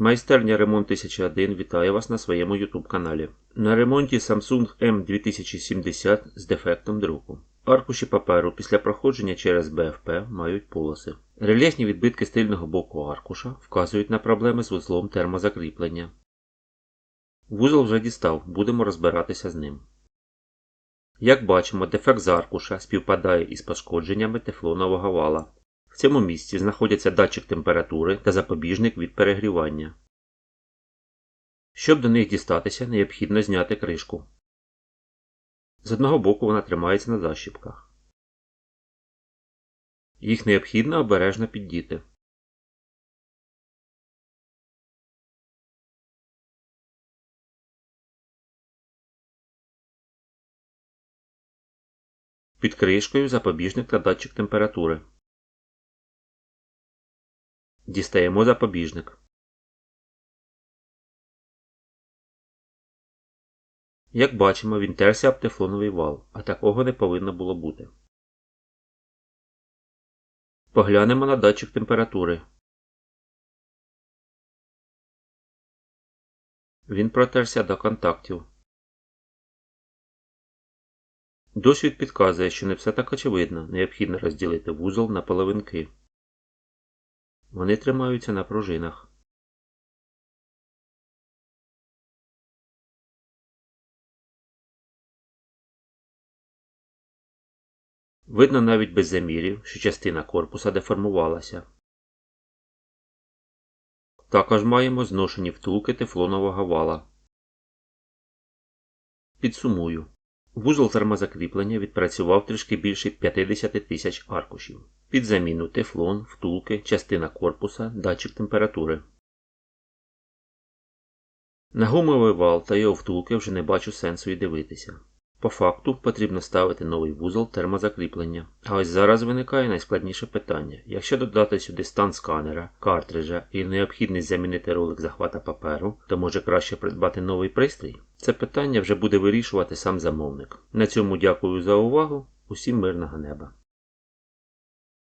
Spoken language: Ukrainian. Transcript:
Майстерня Ремонт 1001 вітає вас на своєму YouTube каналі. На ремонті Samsung M2070 з дефектом друку. Аркуші паперу після проходження через БФП мають полоси. Рельєфні відбитки з тильного боку аркуша вказують на проблеми з вузлом термозакріплення. Вузол вже дістав, будемо розбиратися з ним. Як бачимо, дефект з аркуша співпадає із пошкодженнями тефлонового вала. Цьому місці знаходяться датчик температури та запобіжник від перегрівання. Щоб до них дістатися, необхідно зняти кришку. З одного боку вона тримається на защіпках. Їх необхідно обережно піддіти. Під кришкою запобіжник та датчик температури. Дістаємо запобіжник. Як бачимо, він терся об тефлоновий вал, а такого не повинно було бути. Поглянемо на датчик температури. Він протерся до контактів. Досвід підказує, що не все так очевидно, необхідно розділити вузол на половинки. Вони тримаються на пружинах. Видно навіть без замірів, що частина корпуса деформувалася. Також маємо зношені втулки тефлонового вала. Підсумую. Вузол термозакріплення відпрацював трішки більше 50 тисяч аркушів. Під заміну тефлон, втулки, частина корпуса, датчик температури. На гумовий вал та його втулки вже не бачу сенсу і дивитися. По факту потрібно ставити новий вузол термозакріплення. А ось зараз виникає найскладніше питання. Якщо додати сюди стан сканера, картриджа і необхідність замінити ролик захвата паперу, то може краще придбати новий пристрій? Це питання вже буде вирішувати сам замовник. На цьому дякую за увагу. Усім мирного неба.